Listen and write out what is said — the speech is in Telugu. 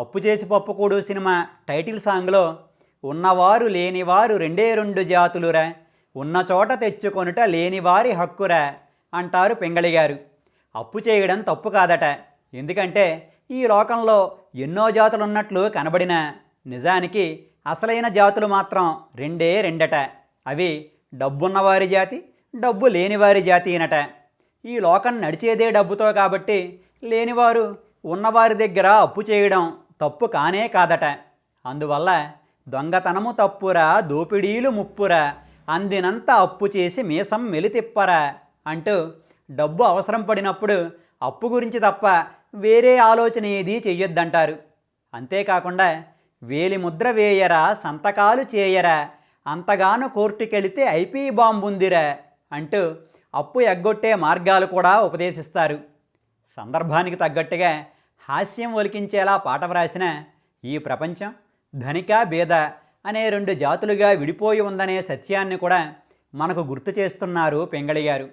అప్పు చేసి పప్పుకూడు సినిమా టైటిల్ సాంగ్లో ఉన్నవారు లేనివారు రెండే రెండు జాతులురా ఉన్న చోట తెచ్చుకొనుట లేనివారి హక్కురా అంటారు పింగళి గారు. అప్పు చేయడం తప్పు కాదట. ఎందుకంటే ఈ లోకంలో ఎన్నో జాతులు ఉన్నట్లు కనబడిన నిజానికి అసలైన జాతులు మాత్రం రెండే రెండట. అవి డబ్బున్నవారి జాతి డబ్బు లేనివారి జాతి అనట ఈ లోకం నడిచేదే డబ్బుతో కాబట్టి లేనివారు ఉన్నవారి దగ్గర అప్పు చేయడం తప్పు కానే కాదట. అందువల్ల దొంగతనము తప్పురా దోపిడీలు ముప్పురా అందినంత అప్పు చేసి మీసం మెలితిప్పరా అంటూ డబ్బు అవసరం పడినప్పుడు అప్పు గురించి తప్ప వేరే ఆలోచన ఏది చెయ్యొద్దంటారు. అంతేకాకుండా వేలి ముద్ర వేయరా సంతకాలు చేయరా అంతగాను కోర్టుకెళితే ఐపీ బాంబుందిరా అంటూ అప్పు ఎగ్గొట్టే మార్గాలు కూడా ఉపదేశిస్తారు. సందర్భానికి తగ్గట్టుగా హాస్యం ఒలికించేలా పాట వ్రాసిన ఈ ప్రపంచం ధనిక బేద అనే రెండు జాతులుగా విడిపోయి ఉందనే సత్యాన్ని కూడా మనకు గుర్తు చేస్తున్నారు పెంగళి గారు.